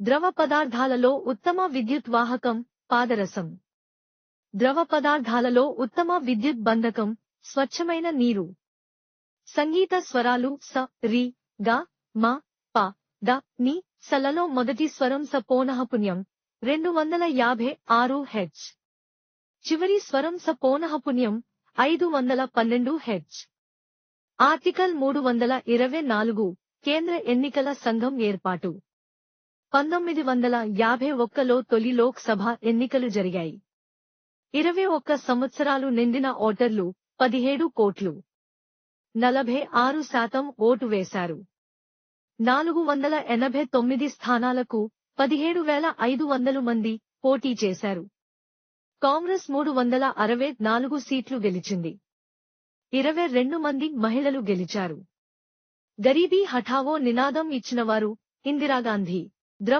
ద్రవ పదార్థాలలో ఉత్తమ విద్యుత్ వాహకం పాదరసం. ద్రవ పదార్థాలలో ఉత్తమ విద్యుత్ బంధకం స్వచ్ఛమైన నీరు. సంగీత స్వరాలు స రి గ మ ప ద ని సలలో మొదటి స్వరం స పోనఃపుణ్యం రెండు వందల యాభై ఆరు హెచ్. చివరి స్వరం స పోనఃపుణ్యం ఐదు వందల పన్నెండు హెచ్. ఆర్టికల్ మూడు వందల ఇరవై నాలుగు కేంద్ర ఎన్నికల సంఘం ఏర్పాటు. పంతొమ్మిది వందల యాభై ఒక్కలో తొలి లోక్ సభ ఎన్నికలు జరిగాయి. ఇరవై ఒక్క సంవత్సరాలు నిండిన ఓటర్లు పదిహేడు కోట్లు. నలభై ఆరు శాతం ఓటు వేశారు. నాలుగు వందల ఎనభై తొమ్మిది స్థానాలకు పదిహేడు వేల ఐదు వందలు మంది పోటీ చేశారు. కాంగ్రెస్ మూడు వందల అరవై నాలుగు సీట్లు గెలిచింది. ఇరవై రెండు మంది మహిళలు గెలిచారు. గరీబీ హఠావో నినాదం ఇచ్చినవారు ఇందిరాగాంధీ. ద్రవ